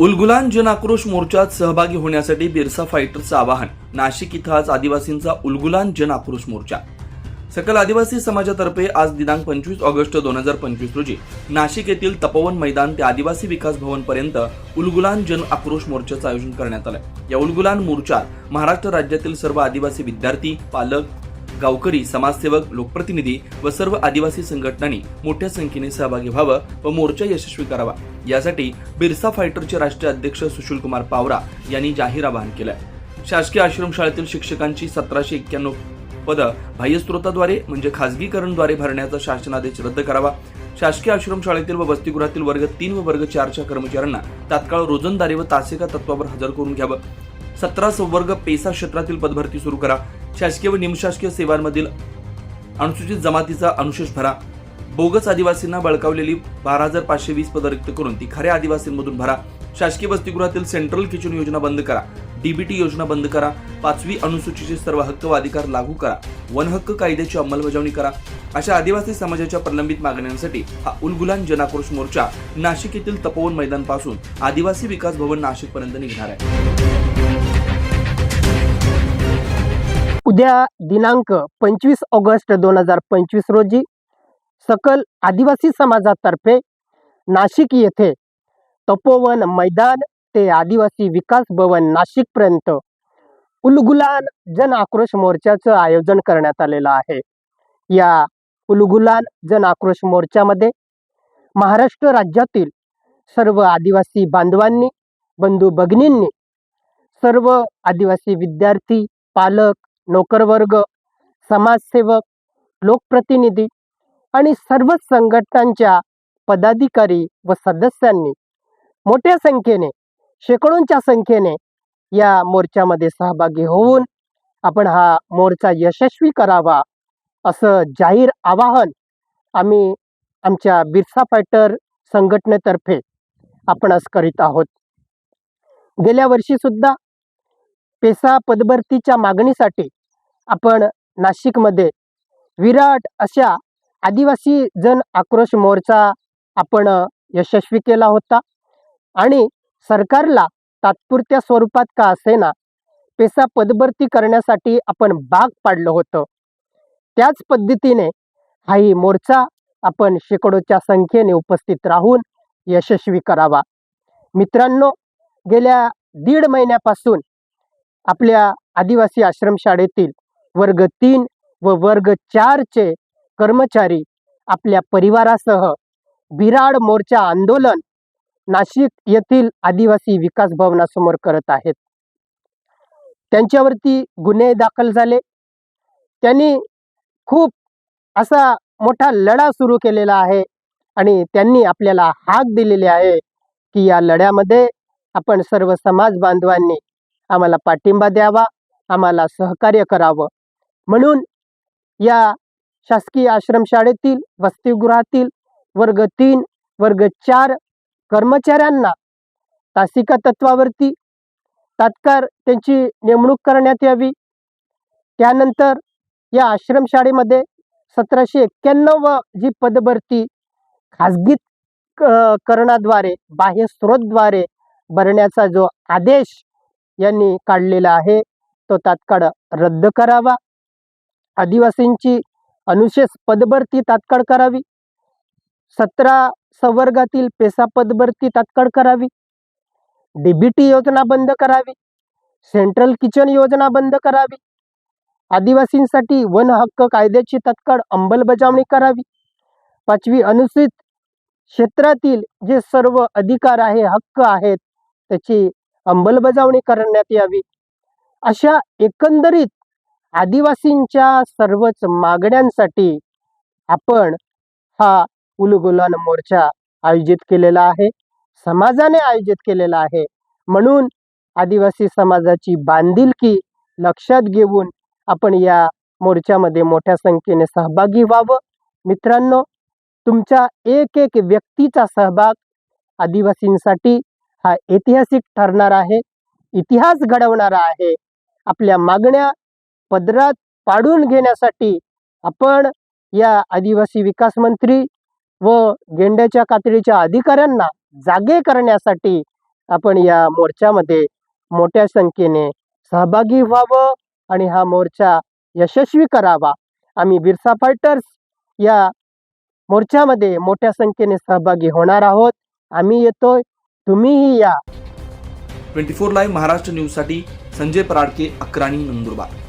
उलगुलान जन आक्रोश मोर्चात सहभागी होण्यासाठी बिरसा फायटरचं आवाहन. नाशिक इथं आज आदिवासींचा उलगुलान जन आक्रोश मोर्चा. सकल आदिवासी समाजातर्फे आज दिनांक पंचवीस ऑगस्ट दोन हजार पंचवीस रोजी नाशिक येथील तपोवन मैदान ते आदिवासी विकास भवन पर्यंत उलगुलान जन आक्रोश मोर्चाचं आयोजन करण्यात आलं या उलगुलान मोर्चात महाराष्ट्र राज्यातील सर्व आदिवासी विद्यार्थी पालक गावकरी समाजसेवक लोकप्रतिनिधी व सर्व आदिवासी संघटनांनी मोठ्या संख्येने सहभागी व्हावं व मोर्चा यशस्वी करावा. यासाठी बिरसा फायटरचे राष्ट्रीय अध्यक्ष सुशीलकुमार पावरा यांनी जाहीर आवाहन केलं शासकीय आश्रमशाळेतील शिक्षकांची सतराशे एक्क्याण्णव पदं बाह्यस्त्रोताद्वारे म्हणजे खासगीकरणद्वारे भरण्याचा शासनादेश रद्द करावा. शासकीय आश्रमशाळेतील व वसतिगृहातील वर्ग तीन व वर्ग चारच्या कर्मचाऱ्यांना तात्काळ रोजंदारी व तासिका तत्वावर हजर करून घ्यावं. सतरा संवर्ग पेसा क्षेत्रातील पदभरती सुरू करा. शासकीय व निमशासकीय सेवांमधील अनुसूचित जमातीचा अनुशेष भरा. बोगस आदिवासींना बळकावलेली बारा हजार पाचशे वीस पदं रिक्त करून ती खऱ्या आदिवासींमधून भरा. शासकीय वसतिगृहातील सेंट्रल किचन योजना बंद करा. डीबीटी योजना बंद करा. पाचवी अनुसूचीचे सर्व हक्क व अधिकार लागू करा. वन हक्क कायद्याची अंमलबजावणी करा. अशा आदिवासी समाजाच्या प्रलंबित मागण्यांसाठी हा उलगुलान जनाक्रोश मोर्चा नाशिक येथील तपोवन मैदानपासून आदिवासी विकास भवन नाशिकपर्यंत निघणार आहे. उद्या दिनांक पंचवीस ऑगस्ट दोन हजार पंचवीस रोजी सकल आदिवासी समाजातर्फे नाशिक येथे तपोवन मैदान ते आदिवासी विकास भवन नाशिकपर्यंत उलगुलान जन आक्रोश मोर्चाचं आयोजन करण्यात आलेलं आहे. या उलगुलान जन आक्रोश मोर्चामध्ये महाराष्ट्र राज्यातील सर्व आदिवासी बांधवांनी बंधू भगिनींनी सर्व आदिवासी विद्यार्थी पालक नोकरवर्ग समाजसेवक लोकप्रतिनिधी आणि सर्व संघटनांच्या पदाधिकारी व सदस्यांनी मोठ्या संख्येने शेकडोंच्या संख्येने या मोर्चामध्ये सहभागी होऊन आपण हा मोर्चा यशस्वी करावा असं जाहीर आवाहन आम्ही आमच्या बिरसा फायटर संघटनेतर्फे आपण करीत आहोत. गेल्या वर्षीसुद्धा पेसा पदभरतीच्या मागणीसाठी आपण नाशिकमध्ये विराट अशा आदिवासी जन आक्रोश मोर्चा आपण यशस्वी केला होता. आणि सरकारला तात्पुरत्या स्वरूपात का असेना पेसा पदभरती करण्यासाठी आपण भाग पाडलं होतं. त्याच पद्धतीने हाही मोर्चा आपण शेकडोच्या संख्येने उपस्थित राहून यशस्वी करावा. मित्रांनो गेल्या दीड महिन्यापासून आपल्या आदिवासी आश्रमशाळेतील वर्ग तीन व वर्ग चारचे कर्मचारी आपल्या परिवारासह बिराड मोर्चा आंदोलन नाशिक येथील आदिवासी विकास भवनासमोर करत आहेत. त्यांच्यावरती गुन्हे दाखल झाले. त्यांनी खूप असा मोठा लढा सुरू केलेला आहे आणि त्यांनी आपल्याला हाक दिलेली आहे की या लढ्यामध्ये आपण सर्व समाज बांधवांनी आम्हाला पाठिंबा द्यावा आम्हाला सहकार्य करावं. म्हणून या शासकीय आश्रमशाळेतील वसतिगृहातील वर्ग तीन वर्ग चार कर्मचाऱ्यांना तासिका तत्वावरती तात्काळ त्यांची नेमणूक करण्यात यावी. त्यानंतर या आश्रमशाळेमध्ये सतराशे एक्क्याण्णव जी पदभरती खाजगी करणाद्वारे बाह्य स्रोतद्वारे भरण्याचा जो आदेश यांनी काढलेला आहे तो तात्काळ रद्द करावा. आदिवासींची अनुशेष पदभरती तात्काळ करावी. सतरा संवर्गातील पेसा पदभरती तात्काळ करावी. डीबीटी योजना बंद करावी. सेंट्रल किचन योजना बंद करावी. आदिवासींसाठी वन हक्क कायद्याची तात्काळ अंमलबजावणी करावी. पाचवी अनुसूचित क्षेत्रातील जे सर्व अधिकार आहे हक्क आहेत त्याची अंमलबजावणी करण्यात यावी. अशा एकंदरीत आदिवासींच्या सर्वच मागण्यांसाठी आपण हा उलगुलान मोर्चा आयोजित केलेला आहे. समाजाने आयोजित केलेला आहे. म्हणून आदिवासी समाजाची बांधिलकी लक्षात घेऊन आपण या मोर्चामध्ये मोठ्या संख्येने सहभागी व्हावं. मित्रांनो तुमच्या एक एक व्यक्तीचा सहभाग आदिवासींसाठी हा ऐतिहासिक ठरणार आहे. इतिहास घडवणारा आहे. आपल्या मागण्या पदरात पाडून घेण्यासाठी आपण या आदिवासी विकास मंत्री व गेंड्याच्या कातडीच्या अधिकाऱ्यांना जागे करण्यासाठी आपण या मोर्चामध्ये मोठ्या संख्येने सहभागी व्हावं आणि हा मोर्चा यशस्वी करावा. आम्ही बिरसा फायटर्स या मोर्चामध्ये मोठ्या संख्येने सहभागी होणार आहोत. आम्ही येतोय. तुम्हीही या. ट्वेंटी फोर लाईव्ह महाराष्ट्र न्यूजसाठी संजय पराडके अक्राणी नंदुरबार.